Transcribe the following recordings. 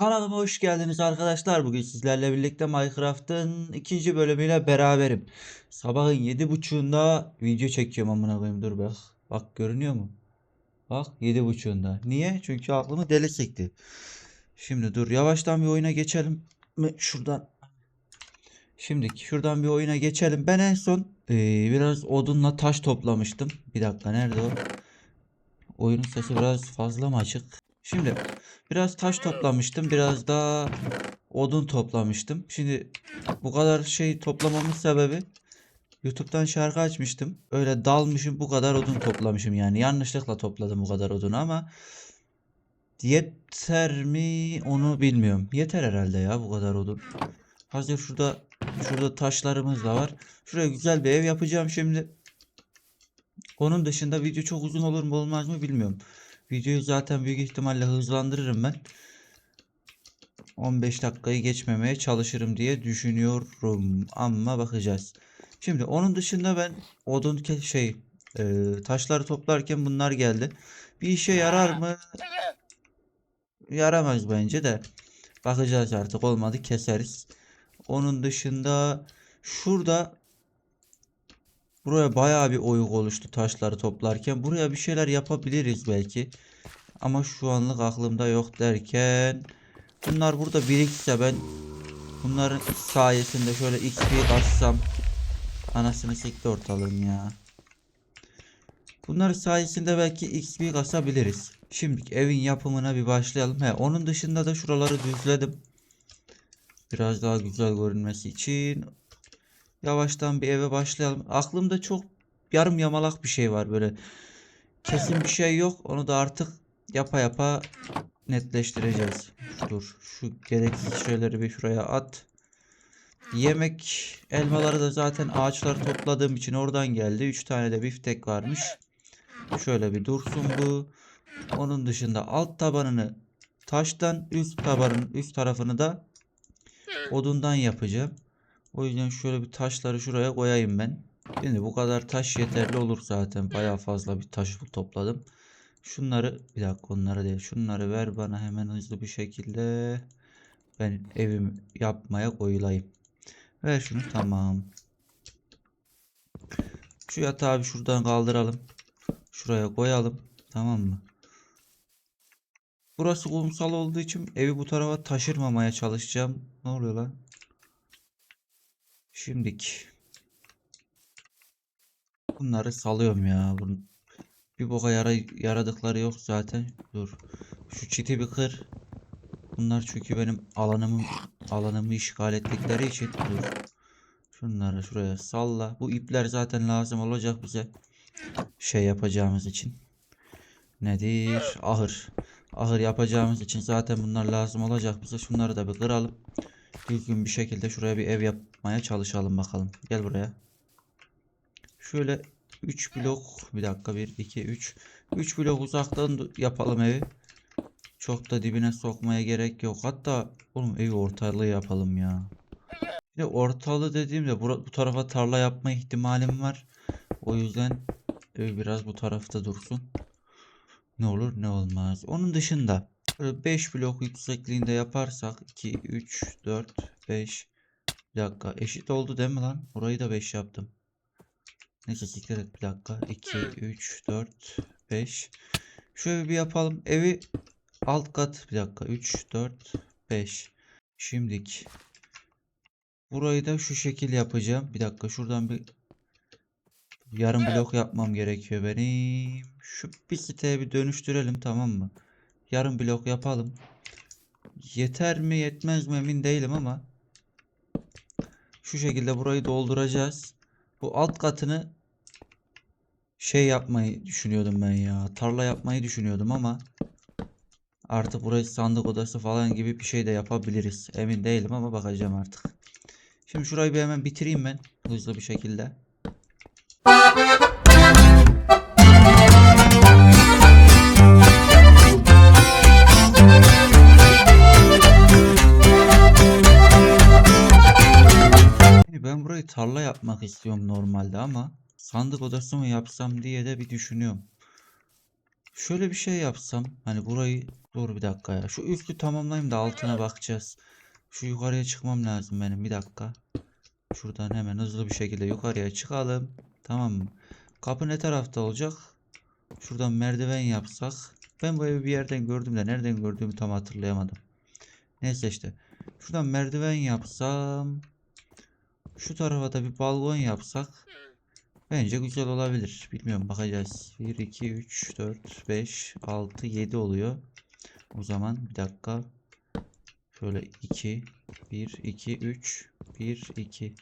Kanalıma hoş geldiniz arkadaşlar. Bugün sizlerle birlikte Minecraft'ın ikinci bölümüyle beraberim. Sabahın yedi buçuğunda video çekiyorum amına koyayım. Dur bak. Bak görünüyor mu? Bak yedi buçuğunda. Niye? Çünkü aklımı deli sikti. Şimdi dur yavaştan bir oyuna geçelim mi? Şuradan. Şimdi şuradan bir oyuna geçelim. Ben en son eee, biraz odunla taş toplamıştım. Bir dakika nerede o? Oyunun sesi biraz fazla mı açık? Şimdi biraz taş toplamıştım. Biraz da odun toplamıştım. Şimdi bu kadar şey toplamamın sebebi YouTube'dan şarkı açmıştım. Öyle dalmışım bu kadar odun toplamışım yani. Yanlışlıkla topladım bu kadar odunu ama yeter mi onu bilmiyorum. Yeter herhalde ya bu kadar odun. Hazır şurada şurada taşlarımız da var. Şuraya güzel bir ev yapacağım şimdi. Onun dışında video çok uzun olur mu olmaz mı bilmiyorum. Videoyu zaten büyük ihtimalle hızlandırırım ben. 15 dakikayı geçmemeye çalışırım diye düşünüyorum. Ama bakacağız. Şimdi onun dışında ben odun şey e, taşları toplarken bunlar geldi. Bir işe yarar mı? Yaramaz bence de. Bakacağız artık olmadı keseriz. Onun dışında şurada buraya bayağı bir oyuk oluştu taşları toplarken. Buraya bir şeyler yapabiliriz belki. Ama şu anlık aklımda yok derken bunlar burada birikse ben bunların sayesinde şöyle XP bassam anasını sikti ortalığın ya. Bunlar sayesinde belki XP kasabiliriz. Şimdi evin yapımına bir başlayalım. He, onun dışında da şuraları düzledim. Biraz daha güzel görünmesi için yavaştan bir eve başlayalım. Aklımda çok yarım yamalak bir şey var böyle. Kesin bir şey yok. Onu da artık yapa yapa netleştireceğiz. Dur şu gereksiz şeyleri bir şuraya at. Yemek elmaları da zaten ağaçları topladığım için oradan geldi. 3 tane de biftek varmış. Şöyle bir dursun bu. Onun dışında alt tabanını taştan üst tabanın üst tarafını da odundan yapacağım. O yüzden şöyle bir taşları şuraya koyayım ben. Şimdi bu kadar taş yeterli olur zaten. Bayağı fazla bir taş topladım. Şunları bir dakika onları değil. Şunları ver bana hemen hızlı bir şekilde. Ben evimi yapmaya koyulayım. Ver şunu tamam. Şu yatağı bir şuradan kaldıralım. Şuraya koyalım. Tamam mı? Burası kumsal olduğu için evi bu tarafa taşırmamaya çalışacağım. Ne oluyor lan? Şimdik. Bunları salıyorum ya. Bun- Bir boka yara yaradıkları yok zaten. Dur. Şu çiti bir kır. Bunlar çünkü benim alanımı alanımı işgal ettikleri için. Dur. Şunları şuraya salla. Bu ipler zaten lazım olacak bize. Şey yapacağımız için. Nedir? Ahır. Ahır yapacağımız için zaten bunlar lazım olacak bize. Şunları da bir kıralım. Düzgün bir şekilde şuraya bir ev yapmaya çalışalım bakalım. Gel buraya. Şöyle 3 blok bir dakika 1 2 3 3 blok uzaktan yapalım evi. Çok da dibine sokmaya gerek yok. Hatta oğlum evi ortalığı yapalım ya. Bir de ortalığı dediğimde bura- bu tarafa tarla yapma ihtimalim var. O yüzden ev biraz bu tarafta dursun. Ne olur ne olmaz. Onun dışında böyle 5 blok yüksekliğinde yaparsak 2 3 4 5 bir dakika eşit oldu değil mi lan? Burayı da 5 yaptım. Neyse siktir et bir dakika. 2, 3, 4, 5. Şöyle bir yapalım. Evi alt kat bir dakika. 3, 4, 5. Şimdik. Burayı da şu şekil yapacağım. Bir dakika şuradan bir yarım blok yapmam gerekiyor benim. Şu bir siteye bir dönüştürelim tamam mı? Yarım blok yapalım. Yeter mi yetmez mi emin değilim ama şu şekilde burayı dolduracağız. Bu alt katını şey yapmayı düşünüyordum ben ya. Tarla yapmayı düşünüyordum ama artık burayı sandık odası falan gibi bir şey de yapabiliriz. Emin değilim ama bakacağım artık. Şimdi şurayı bir hemen bitireyim ben hızlı bir şekilde. Ben burayı tarla yapmak istiyorum normalde ama sandık odası mı yapsam diye de bir düşünüyorum. Şöyle bir şey yapsam hani burayı Dur bir dakika ya. Şu üstü tamamlayayım da altına bakacağız. Şu yukarıya çıkmam lazım benim. Bir dakika. Şuradan hemen hızlı bir şekilde yukarıya çıkalım. Tamam mı? Kapı ne tarafta olacak? Şuradan merdiven yapsak. Ben bu evi bir yerden gördüm de nereden gördüğümü tam hatırlayamadım. Neyse işte. Şuradan merdiven yapsam. Şu tarafa da bir balkon yapsak. Bence güzel olabilir. Bilmiyorum bakacağız. 1, 2, 3, 4, 5, 6, 7 oluyor. O zaman bir dakika. Şöyle 2, 1, 2, 3, 1, 2.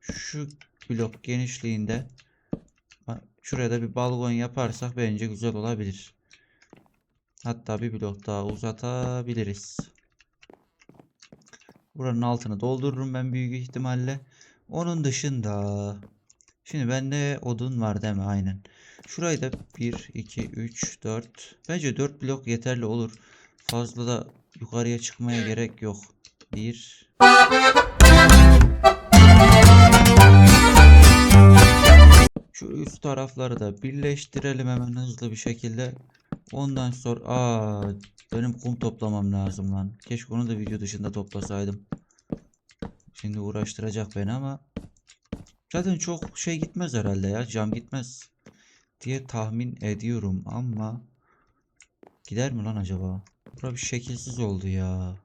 Şu blok genişliğinde şuraya da bir balkon yaparsak bence güzel olabilir. Hatta bir blok daha uzatabiliriz. Buranın altını doldururum ben büyük ihtimalle. Onun dışında Şimdi bende odun var değil mi? Aynen. Şurayı da 1, 2, 3, 4. Bence 4 blok yeterli olur. Fazla da yukarıya çıkmaya gerek yok. 1. Şu üst tarafları da birleştirelim hemen hızlı bir şekilde. Ondan sonra aa benim kum toplamam lazım lan. Keşke onu da video dışında toplasaydım. Şimdi uğraştıracak beni ama Zaten çok şey gitmez herhalde ya. Cam gitmez diye tahmin ediyorum ama gider mi lan acaba? Bura bir şekilsiz oldu ya.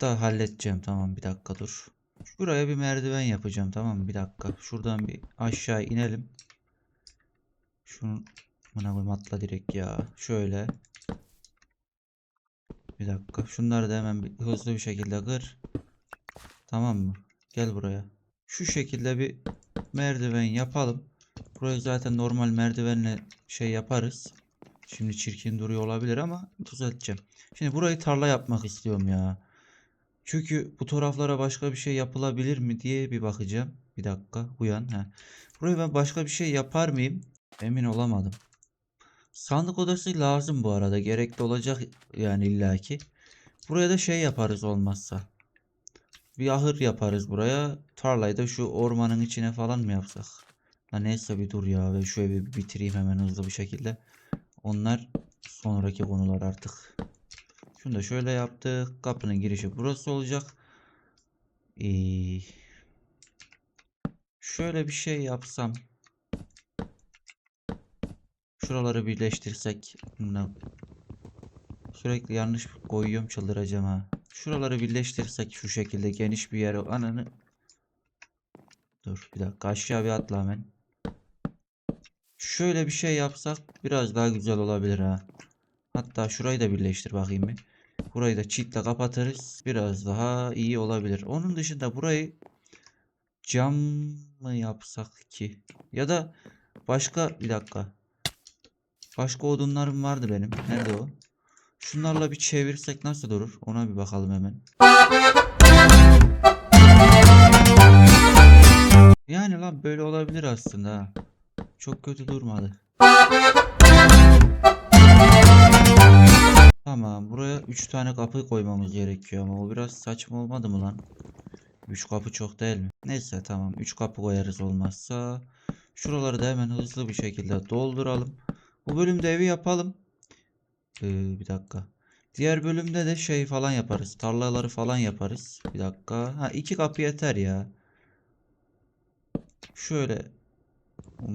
Da halledeceğim tamam bir dakika dur. Şuraya bir merdiven yapacağım tamam? Bir dakika. Şuradan bir aşağı inelim. Şunu buna koyayım atla direkt ya. Şöyle. Bir dakika. Şunları da hemen bir hızlı bir şekilde kır. Tamam mı? Gel buraya. Şu şekilde bir merdiven yapalım. Burayı zaten normal merdivenle şey yaparız. Şimdi çirkin duruyor olabilir ama düzelteceğim. Şimdi burayı tarla yapmak istiyorum ya. Çünkü bu taraflara başka bir şey yapılabilir mi diye bir bakacağım. Bir dakika uyan. He. Buraya ben başka bir şey yapar mıyım? Emin olamadım. Sandık odası lazım bu arada. Gerekli olacak yani illaki. Buraya da şey yaparız olmazsa. Bir ahır yaparız buraya. Tarlayı da şu ormanın içine falan mı yapsak? Ha neyse bir dur ya. Ve şu evi bitireyim hemen hızlı bir şekilde. Onlar sonraki konular artık. Şunu da şöyle yaptık. Kapının girişi burası olacak. Ee, şöyle bir şey yapsam. Şuraları birleştirsek. Sürekli yanlış koyuyorum çıldıracağım ha. Şuraları birleştirsek şu şekilde geniş bir yere ananı. Dur bir dakika aşağı bir atla hemen. Şöyle bir şey yapsak biraz daha güzel olabilir ha. Hatta şurayı da birleştir bakayım bir. Burayı da çitle kapatırız. Biraz daha iyi olabilir. Onun dışında burayı cam mı yapsak ki? Ya da başka bir dakika. Başka odunlarım vardı benim. Nerede o? Şunlarla bir çevirsek nasıl durur? Ona bir bakalım hemen. Yani lan böyle olabilir aslında. Çok kötü durmadı. Tamam buraya 3 tane kapı koymamız gerekiyor ama o biraz saçma olmadı mı lan? 3 kapı çok değil mi? Neyse tamam 3 kapı koyarız olmazsa. Şuraları da hemen hızlı bir şekilde dolduralım. Bu bölümde evi yapalım. Ee, bir dakika. Diğer bölümde de şey falan yaparız. Tarlaları falan yaparız. Bir dakika. Ha iki kapı yeter ya. Şöyle.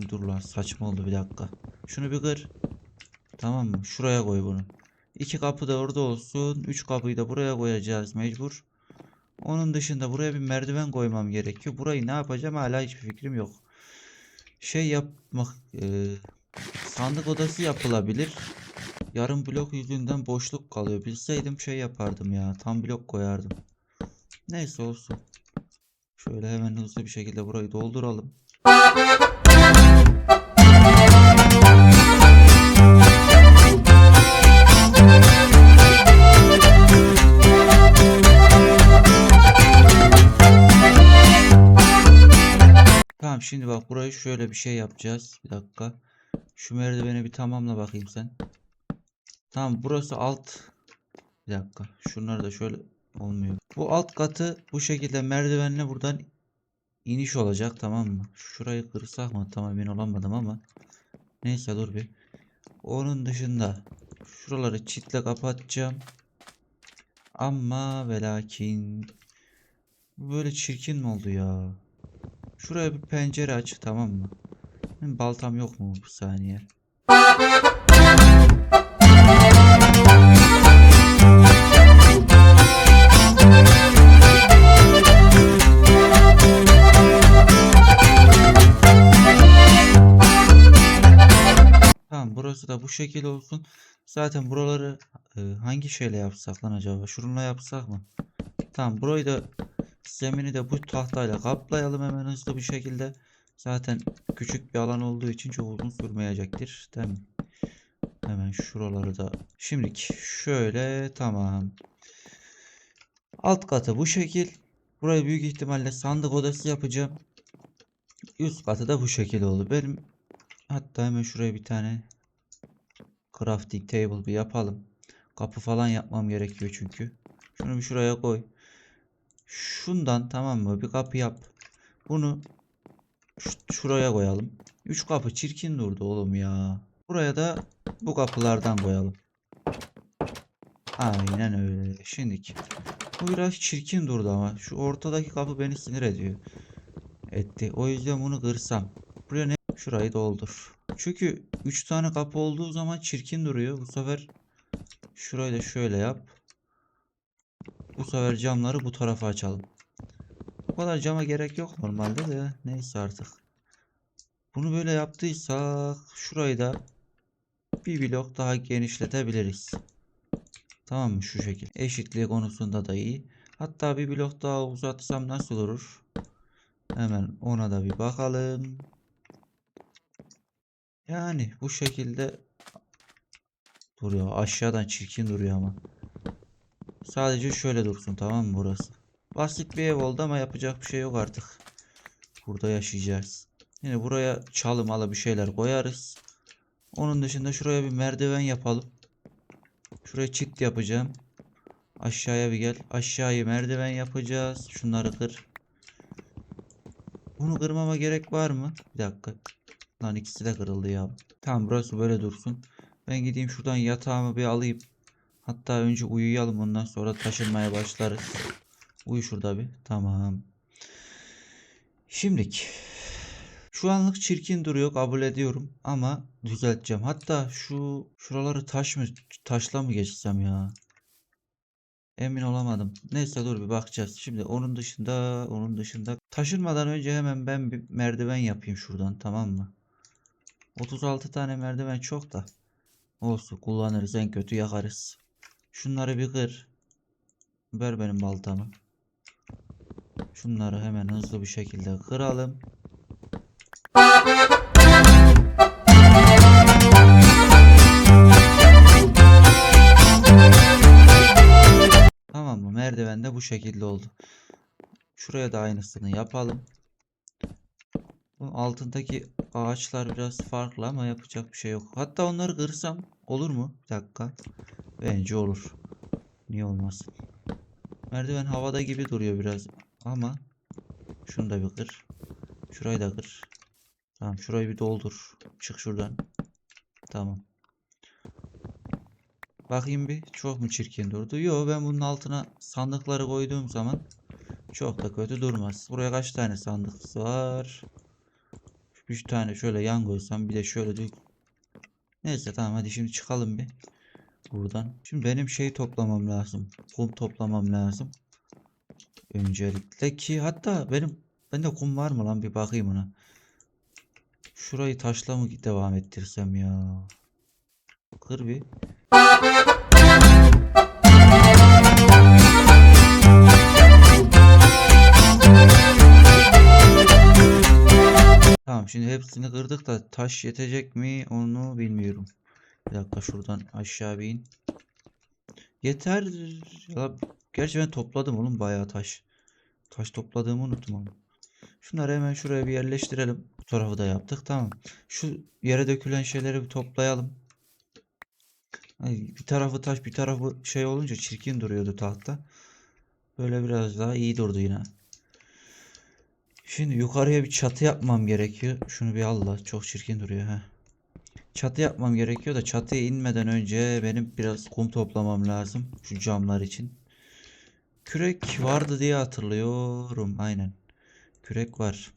Dur lan saçma oldu bir dakika. Şunu bir kır. Tamam mı? Şuraya koy bunu. İki kapı da orada olsun. Üç kapıyı da buraya koyacağız mecbur. Onun dışında buraya bir merdiven koymam gerekiyor. Burayı ne yapacağım hala hiçbir fikrim yok. Şey yapmak e, sandık odası yapılabilir. Yarım blok yüzünden boşluk kalıyor. Bilseydim şey yapardım ya. Tam blok koyardım. Neyse olsun. Şöyle hemen hızlı bir şekilde burayı dolduralım. Tamam şimdi bak burayı şöyle bir şey yapacağız. Bir dakika. Şu merdiveni bir tamamla bakayım sen. Tamam burası alt. Bir dakika. Şunları da şöyle olmuyor. Bu alt katı bu şekilde merdivenle buradan iniş olacak tamam mı? Şurayı kırsak mı? Tam emin olamadım ama. Neyse dur bir. Onun dışında Şuraları çitle kapatacağım. Ama ve lakin bu böyle çirkin mi oldu ya? Şuraya bir pencere aç tamam mı? Benim baltam yok mu bir saniye? Tamam burası da bu şekil olsun. Zaten buraları e, hangi şeyle yapsak lan acaba? Şununla yapsak mı? Tamam burayı da zemini de bu tahtayla kaplayalım hemen hızlı bir şekilde. Zaten küçük bir alan olduğu için çok uzun sürmeyecektir. Değil mi? Hemen şuraları da. Şimdilik şöyle tamam. Alt katı bu şekil. Burayı büyük ihtimalle sandık odası yapacağım. Üst katı da bu şekil oldu. Benim hatta hemen şuraya bir tane crafting table bir yapalım. Kapı falan yapmam gerekiyor çünkü. Şunu bir şuraya koy. Şundan tamam mı? Bir kapı yap. Bunu şuraya koyalım. Üç kapı çirkin durdu oğlum ya. Buraya da bu kapılardan koyalım. Aynen öyle. Şimdiki. Biraz çirkin durdu ama. Şu ortadaki kapı beni sinir ediyor. Etti. O yüzden bunu kırsam. Buraya ne? Şurayı doldur. Çünkü 3 tane kapı olduğu zaman çirkin duruyor. Bu sefer şurayı da şöyle yap. Bu sefer camları bu tarafa açalım. Bu kadar cama gerek yok normalde de. Neyse artık. Bunu böyle yaptıysak şurayı da bir blok daha genişletebiliriz. Tamam mı? Şu şekil. Eşitliği konusunda da iyi. Hatta bir blok daha uzatsam nasıl olur? Hemen ona da bir bakalım. Yani bu şekilde duruyor. Aşağıdan çirkin duruyor ama. Sadece şöyle dursun tamam mı burası? Basit bir ev oldu ama yapacak bir şey yok artık. Burada yaşayacağız. Yine buraya çalım ala bir şeyler koyarız. Onun dışında şuraya bir merdiven yapalım. Şuraya çit yapacağım. Aşağıya bir gel. Aşağıya merdiven yapacağız. Şunları kır. Bunu kırmama gerek var mı? Bir dakika. Lan ikisi de kırıldı ya. Tamam burası böyle dursun. Ben gideyim şuradan yatağımı bir alayım. Hatta önce uyuyalım ondan sonra taşınmaya başlarız. Uyu şurada bir. Tamam. Şimdilik. Şu anlık çirkin duruyor kabul ediyorum ama düzelteceğim. Hatta şu şuraları taş mı taşla mı geçsem ya? Emin olamadım. Neyse dur bir bakacağız. Şimdi onun dışında onun dışında taşınmadan önce hemen ben bir merdiven yapayım şuradan tamam mı? 36 tane merdiven çok da. Olsun kullanırız en kötü yakarız. Şunları bir kır. Ver benim baltamı. Şunları hemen hızlı bir şekilde kıralım. Tamam mı? Merdiven de bu şekilde oldu. Şuraya da aynısını yapalım. Bu altındaki ağaçlar biraz farklı ama yapacak bir şey yok. Hatta onları kırsam olur mu? Bir dakika. Bence olur. Niye olmasın? Merdiven havada gibi duruyor biraz ama şunu da bir kır. Şurayı da kır. Tamam şurayı bir doldur. Çık şuradan. Tamam. Bakayım bir çok mu çirkin durdu? Yo ben bunun altına sandıkları koyduğum zaman çok da kötü durmaz. Buraya kaç tane sandık var? 3 tane şöyle yan koysam bir de şöyle dök. Neyse tamam hadi şimdi çıkalım bir buradan. Şimdi benim şey toplamam lazım. Kum toplamam lazım. Öncelikle ki hatta benim bende kum var mı lan bir bakayım ona. Şurayı taşla mı devam ettirsem ya? Kır bir. Tamam şimdi hepsini kırdık da taş yetecek mi onu bilmiyorum. Bir dakika şuradan aşağı bir in. Yeter. Ya, gerçi ben topladım oğlum bayağı taş. Taş topladığımı unuttum. Şunları hemen şuraya bir yerleştirelim. Bu tarafı da yaptık tamam. Şu yere dökülen şeyleri bir toplayalım. Ay, bir tarafı taş bir tarafı şey olunca çirkin duruyordu tahta. Böyle biraz daha iyi durdu yine. Şimdi yukarıya bir çatı yapmam gerekiyor. Şunu bir al la. Çok çirkin duruyor ha. Çatı yapmam gerekiyor da çatıya inmeden önce benim biraz kum toplamam lazım. Şu camlar için. Kürek vardı diye hatırlıyorum. Aynen. Kürek var.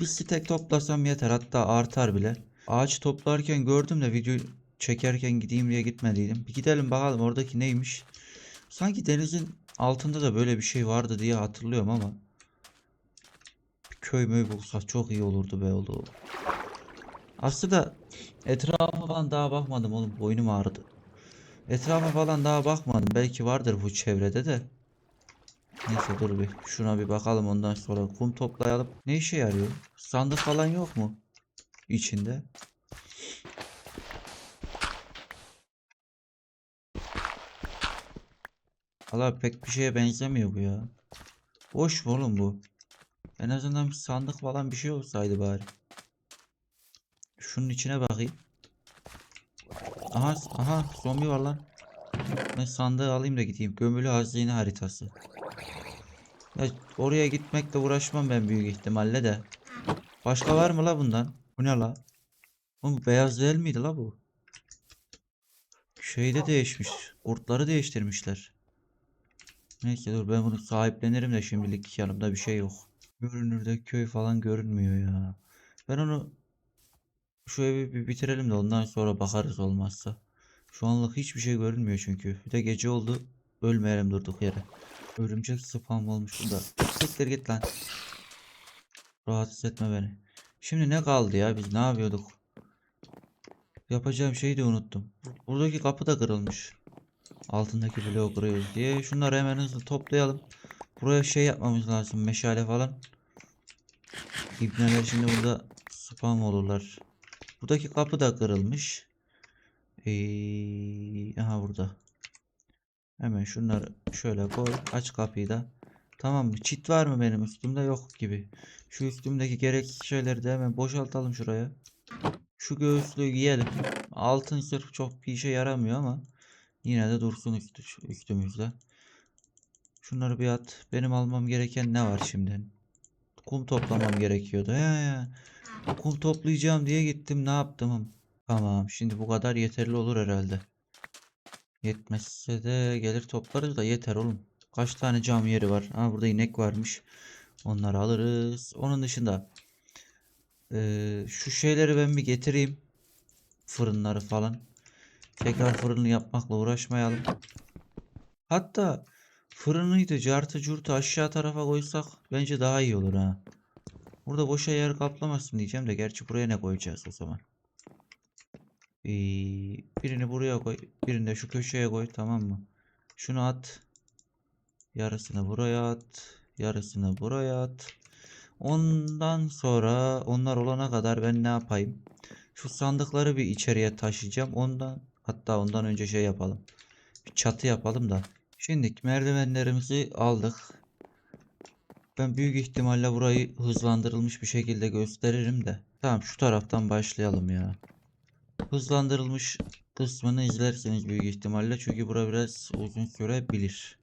Bir stek toplasam yeter. Hatta artar bile. Ağaç toplarken gördüm de video çekerken gideyim diye gitmediydim. Bir gidelim bakalım oradaki neymiş. Sanki denizin altında da böyle bir şey vardı diye hatırlıyorum ama. Bir köy möy bulsak çok iyi olurdu be oğlum. Aslında etrafa falan daha bakmadım oğlum. Boynum ağrıdı. Etrafa falan daha bakmadım. Belki vardır bu çevrede de. Neyse dur bir. Şuna bir bakalım ondan sonra kum toplayalım. Ne işe yarıyor? Sandık falan yok mu? İçinde. Valla pek bir şeye benzemiyor bu ya. Boş mu oğlum bu? En azından bir sandık falan bir şey olsaydı bari. Şunun içine bakayım. Aha, aha zombi var lan. Ben sandığı alayım da gideyim. Gömülü hazine haritası. Ya oraya gitmekle uğraşmam ben büyük ihtimalle de. Başka var mı la bundan? Bu ne la? Oğlum beyaz değil miydi la bu? Şeyde değişmiş. Kurtları değiştirmişler. Neyse dur ben bunu sahiplenirim de şimdilik yanımda bir şey yok. Görünürde köy falan görünmüyor ya. Ben onu şu evi bir bitirelim de ondan sonra bakarız olmazsa. Şu anlık hiçbir şey görünmüyor çünkü. Bir de gece oldu. Ölmeyelim durduk yere. Örümcek spam olmuş burada. Siktir git lan. Rahatsız etme beni. Şimdi ne kaldı ya? Biz ne yapıyorduk? Yapacağım şeyi de unuttum. Buradaki kapı da kırılmış. Altındaki bloğu kırıyoruz diye. Şunları hemen hızlı toplayalım. Buraya şey yapmamız lazım. Meşale falan. İbneler şimdi burada spam olurlar. Buradaki kapı da kırılmış. Ee, aha burada. Hemen şunları şöyle koy. Aç kapıyı da. Tamam mı? Çit var mı benim üstümde? Yok gibi. Şu üstümdeki gereksiz şeyleri de hemen boşaltalım şuraya. Şu göğüslüğü giyelim. Altın sırf çok bir işe yaramıyor ama yine de dursun üstü, üstümüzde. Şunları bir at. Benim almam gereken ne var şimdi? Kum toplamam gerekiyordu. He ya. Kum toplayacağım diye gittim. Ne yaptım? Tamam. Şimdi bu kadar yeterli olur herhalde. Yetmezse de gelir toplarız da yeter oğlum. Kaç tane cam yeri var? Ha burada inek varmış. Onları alırız. Onun dışında eee, şu şeyleri ben bir getireyim. Fırınları falan. Tekrar fırını yapmakla uğraşmayalım. Hatta fırınıydı, cartı curtu aşağı tarafa koysak bence daha iyi olur ha. Burada boşa yer kaplamasın diyeceğim de gerçi buraya ne koyacağız o zaman? Birini buraya koy, birini de şu köşeye koy tamam mı? Şunu at. Yarısını buraya at. Yarısını buraya at. Ondan sonra onlar olana kadar ben ne yapayım? Şu sandıkları bir içeriye taşıyacağım. Ondan hatta ondan önce şey yapalım. Bir çatı yapalım da. Şimdi merdivenlerimizi aldık. Ben büyük ihtimalle burayı hızlandırılmış bir şekilde gösteririm de. Tamam şu taraftan başlayalım ya. Hızlandırılmış kısmını izlerseniz büyük ihtimalle çünkü bura biraz uzun sürebilir.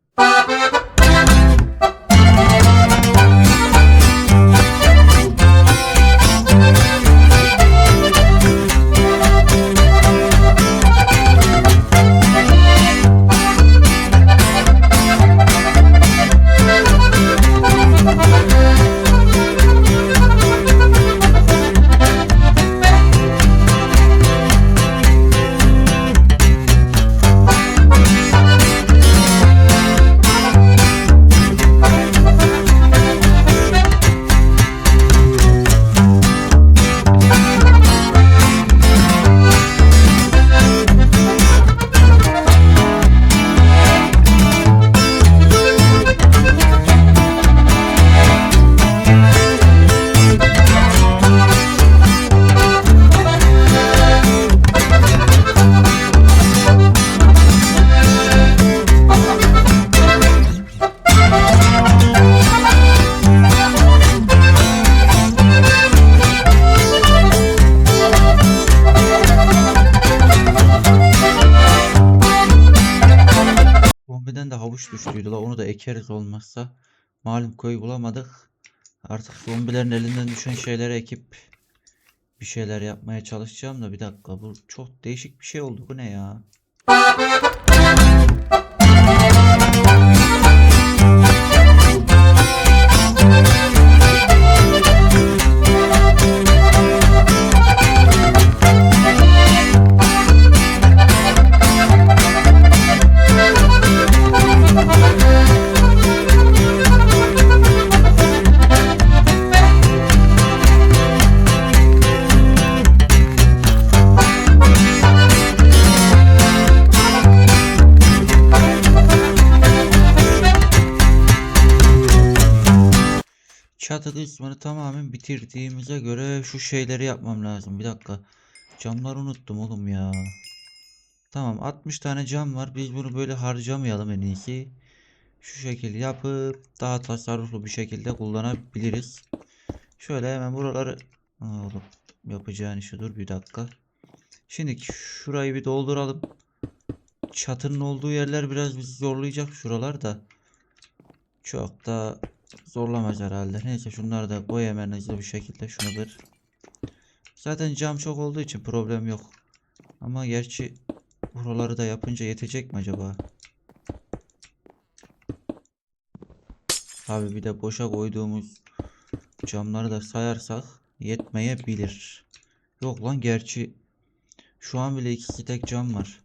La onu da ekeriz olmazsa. Malum köy bulamadık. Artık zombilerin elinden düşen şeyleri ekip bir şeyler yapmaya çalışacağım da bir dakika bu çok değişik bir şey oldu. Bu ne ya? Tamamen bitirdiğimize göre şu şeyleri yapmam lazım. Bir dakika. Camları unuttum oğlum ya. Tamam 60 tane cam var. Biz bunu böyle harcamayalım en iyisi. Şu şekilde yapıp daha tasarruflu bir şekilde kullanabiliriz. Şöyle hemen buraları oğlum yapacağın işi dur bir dakika. Şimdi şurayı bir dolduralım. Çatının olduğu yerler biraz bizi zorlayacak şuralar da. Çok da zorlamaz herhalde. Neyse şunları da koy hemen hızlı bir şekilde şunu kır. Zaten cam çok olduğu için problem yok. Ama gerçi buraları da yapınca yetecek mi acaba? Abi bir de boşa koyduğumuz camları da sayarsak yetmeyebilir. Yok lan gerçi şu an bile ikisi tek cam var.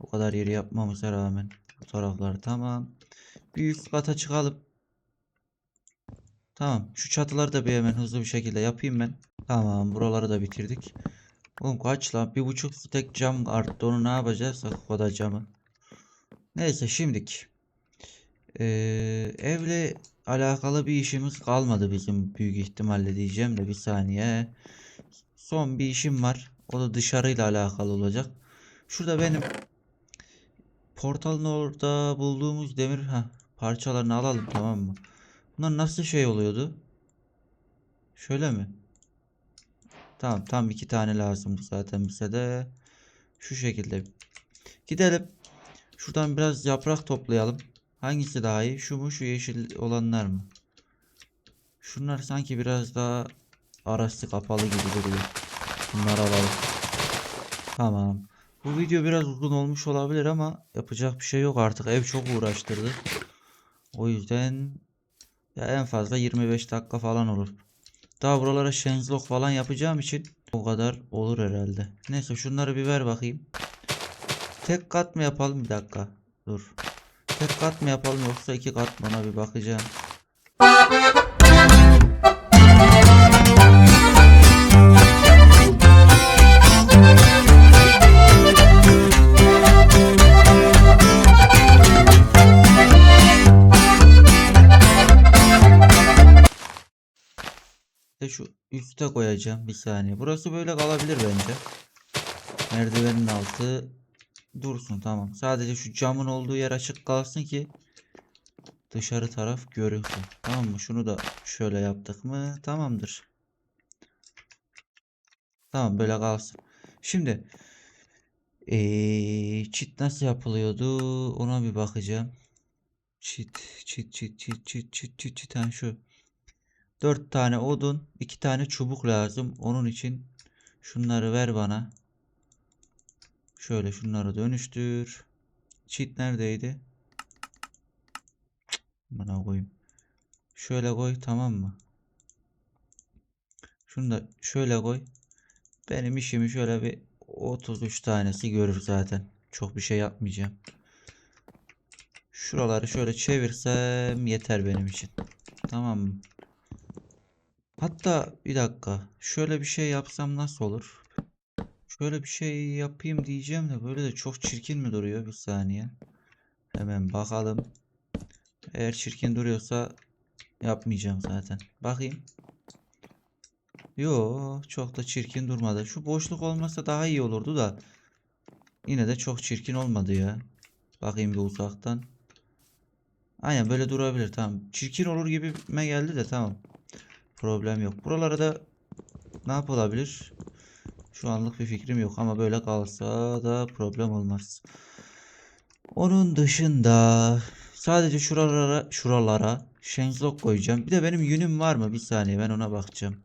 O kadar yeri yapmamıza rağmen bu taraflar tamam. Bir üst kata çıkalım. Tamam. Şu çatıları da bir hemen hızlı bir şekilde yapayım ben. Tamam. Buraları da bitirdik. Oğlum kaç lan? Bir buçuk tek cam arttı. Onu ne yapacağız? O kadar camı. Neyse şimdik. Ee, evle alakalı bir işimiz kalmadı bizim büyük ihtimalle diyeceğim de bir saniye. Son bir işim var. O da dışarıyla alakalı olacak. Şurada benim portalın orada bulduğumuz demir ha parçalarını alalım tamam mı? Bunlar nasıl şey oluyordu? Şöyle mi? Tamam tam iki tane lazımdı zaten bize de. Şu şekilde. Gidelim. Şuradan biraz yaprak toplayalım. Hangisi daha iyi? Şu mu şu yeşil olanlar mı? Şunlar sanki biraz daha arası kapalı gibi duruyor. Bunları alalım. Tamam. Bu video biraz uzun olmuş olabilir ama yapacak bir şey yok artık. Ev çok uğraştırdı. O yüzden ya en fazla 25 dakika falan olur. Daha buralara şenzlok falan yapacağım için o kadar olur herhalde. Neyse şunları bir ver bakayım. Tek kat mı yapalım bir dakika. Dur. Tek kat mı yapalım yoksa iki kat mı ona bir bakacağım. Şu üste koyacağım bir saniye. Burası böyle kalabilir bence. Merdivenin altı dursun tamam. Sadece şu camın olduğu yer açık kalsın ki dışarı taraf görünsün. Tamam mı? Şunu da şöyle yaptık mı? Tamamdır. Tamam böyle kalsın. Şimdi ee, çit nasıl yapılıyordu? Ona bir bakacağım. Çit, çit, çit, çit, çit, çit, çit, çit. Ha, şu. 4 tane odun, 2 tane çubuk lazım. Onun için şunları ver bana. Şöyle şunları dönüştür. Cheat neredeydi? Bana koyayım. Şöyle koy tamam mı? Şunu da şöyle koy. Benim işimi şöyle bir 33 tanesi görür zaten. Çok bir şey yapmayacağım. Şuraları şöyle çevirsem yeter benim için. Tamam mı? Hatta bir dakika. Şöyle bir şey yapsam nasıl olur? Şöyle bir şey yapayım diyeceğim de böyle de çok çirkin mi duruyor? Bir saniye. Hemen bakalım. Eğer çirkin duruyorsa yapmayacağım zaten. Bakayım. Yo, çok da çirkin durmadı. Şu boşluk olmasa daha iyi olurdu da. Yine de çok çirkin olmadı ya. Bakayım bir uzaktan. Aynen böyle durabilir tamam. Çirkin olur gibime geldi de tamam. Problem yok. Buralara da ne yapılabilir? Şu anlık bir fikrim yok ama böyle kalsa da problem olmaz. Onun dışında sadece şuralara şuralara şenzlok koyacağım. Bir de benim yünüm var mı? Bir saniye ben ona bakacağım.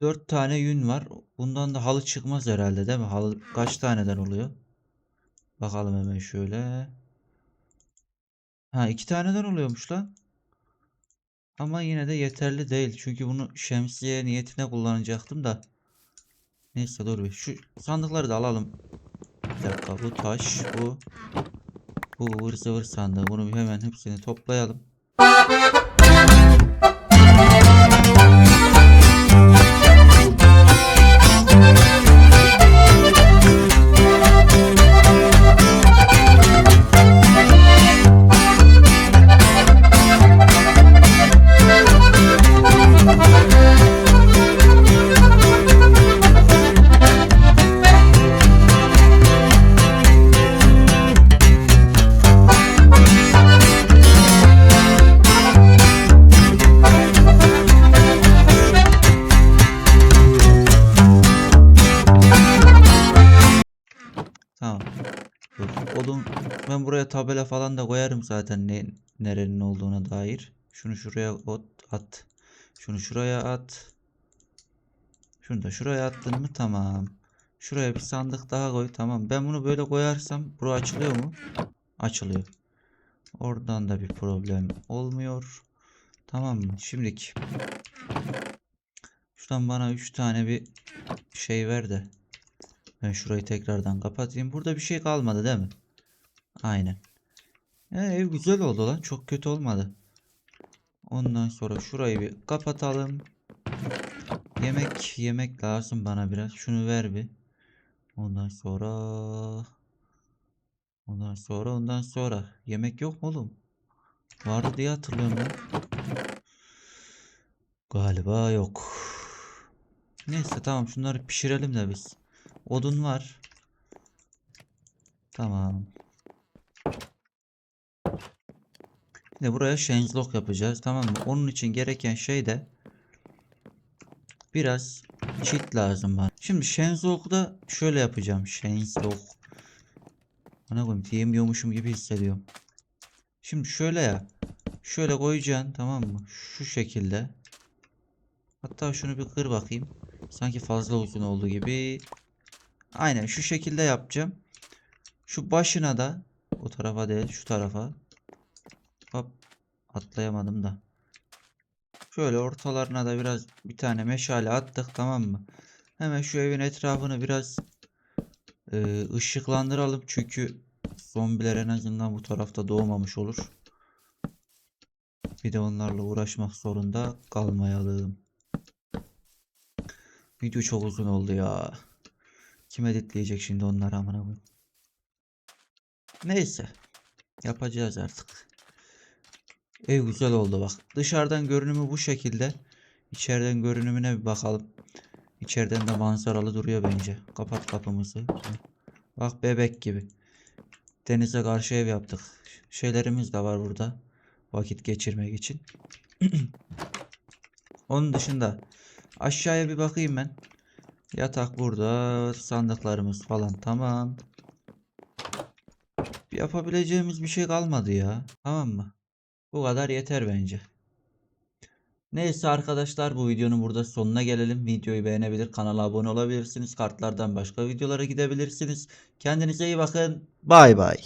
4 tane yün var. Bundan da halı çıkmaz herhalde değil mi? Halı kaç taneden oluyor? Bakalım hemen şöyle. Ha iki taneden oluyormuş lan. Ama yine de yeterli değil. Çünkü bunu şemsiye niyetine kullanacaktım da. Neyse dur bir. Şu sandıkları da alalım. Bir dakika bu taş bu. Bu ıvır zıvır sandığı. Bunu hemen hepsini toplayalım. Olduğuna dair. Şunu şuraya at. Şunu şuraya at. Şunu da şuraya attın mı? Tamam. Şuraya bir sandık daha koy. Tamam. Ben bunu böyle koyarsam bura açılıyor mu? Açılıyor. Oradan da bir problem olmuyor. Tamam mı? Şimdiki. Şuradan bana 3 tane bir şey ver de. Ben şurayı tekrardan kapatayım. Burada bir şey kalmadı değil mi? Aynen. E, ev güzel oldu lan. Çok kötü olmadı. Ondan sonra şurayı bir kapatalım. Yemek yemek lazım bana biraz. Şunu ver bir. Ondan sonra Ondan sonra ondan sonra yemek yok mu oğlum? Vardı diye hatırlıyorum ben. Galiba yok. Neyse tamam şunları pişirelim de biz. Odun var. Tamam. Şimdi buraya changelog yapacağız tamam mı? Onun için gereken şey de biraz çit lazım bana. Şimdi changelog'da şöyle yapacağım. Changelog. Bana koyayım diyemiyormuşum gibi hissediyorum. Şimdi şöyle ya. Şöyle koyacaksın tamam mı? Şu şekilde. Hatta şunu bir kır bakayım. Sanki fazla uzun oldu gibi. Aynen şu şekilde yapacağım. Şu başına da o tarafa değil şu tarafa. Hop atlayamadım da. Şöyle ortalarına da biraz bir tane meşale attık tamam mı? Hemen şu evin etrafını biraz e, ışıklandıralım çünkü zombiler en azından bu tarafta doğmamış olur. Bir de onlarla uğraşmak zorunda kalmayalım. Video çok uzun oldu ya. Kim editleyecek şimdi onları amına koyayım. Neyse. Yapacağız artık. Ev güzel oldu bak. Dışarıdan görünümü bu şekilde. İçeriden görünümüne bir bakalım. İçeriden de manzaralı duruyor bence. Kapat kapımızı. Bak bebek gibi. Denize karşı ev yaptık. Şeylerimiz de var burada. Vakit geçirmek için. Onun dışında aşağıya bir bakayım ben. Yatak burada. Sandıklarımız falan tamam. Yapabileceğimiz bir şey kalmadı ya. Tamam mı? Bu kadar yeter bence. Neyse arkadaşlar bu videonun burada sonuna gelelim. Videoyu beğenebilir, kanala abone olabilirsiniz. Kartlardan başka videolara gidebilirsiniz. Kendinize iyi bakın. Bay bay.